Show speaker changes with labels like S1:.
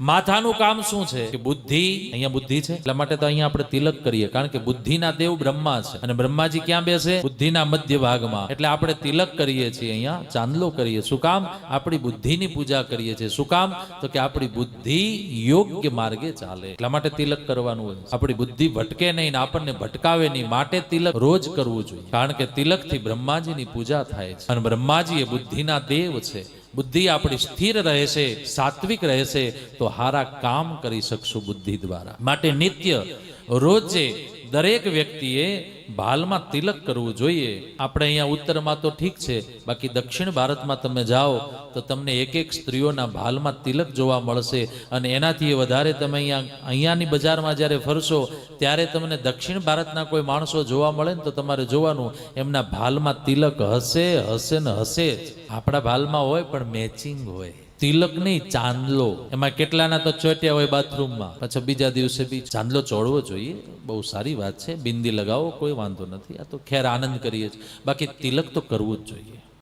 S1: માથાનું કામ શું છે? કે બુદ્ધિ, અહીંયા બુદ્ધિ છે? એટલા માટે તો અહીંયા આપણે તિલક કરીએ, કારણ કે બુદ્ધિના દેવ બ્રહ્મા છે. અને બ્રહ્માજી ક્યાં બેસે? બુદ્ધિના મધ્ય ભાગમાં. એટલે આપણે તિલક કરીએ છીએ અહીંયા, ચાંદલો કરીએ. શું કામ? આપણી બુદ્ધિની પૂજા કરીએ છીએ. શું કામ? તો કે આપણી બુદ્ધિ યોગ્ય માર્ગે ચાલે. એટલા માટે તિલક કરવાનું હોય. આપણી બુદ્ધિ ભટકે નહીં ને આપણને ભટકાવે નહીં, માટે તિલક રોજ કરવું જોઈએ. કારણ કે તિલકથી બ્રહ્માજીની પૂજા થાય છે. અને બ્રહ્માજી એ બુદ્ધિના દેવ છે. બુદ્ધિ આપણી સ્થિર રહેશે સાત્વિક રહેશે તો હારા કામ કરી શકશું બુદ્ધિ દ્વારા. માટે નિત્ય રોજે દરેક વ્યક્તિએ ભાલમાં તિલક કરવું જોઈએ. આપણે અહીંયા ઉત્તરમાં તો ઠીક છે. બાકી દક્ષિણ ભારતમાં તમે જાઓ તો તમને એક એક સ્ત્રીઓના ભાલમાં તિલક જોવા મળશે અને એનાથી વધારે તમે અહીંયા, અહીંયાની બજારમાં જ્યારે ફરશો, ત્યારે તમને દક્ષિણ ભારતના કોઈ માણસો જોવા મળે ને તો તમારે જોવાનું, એમના ભાલમાં તિલક હશે હશે ને હશે આપણા ભાલમાં હોય પણ મેચિંગ હોય. તિલક નહીં ચાંદલો. એમાં કેટલાના તો ચોટ્યા હોય બાથરૂમમાં. પછી બીજા દિવસે બી ચાંદલો ચોડવો જોઈએ. બહુ સારી વાત છે. બિંદી લગાવો, કોઈ વાંધો નથી. આ તો ખેર આનંદ કરીએ છીએ. બાકી તિલક તો કરવું જ જોઈએ.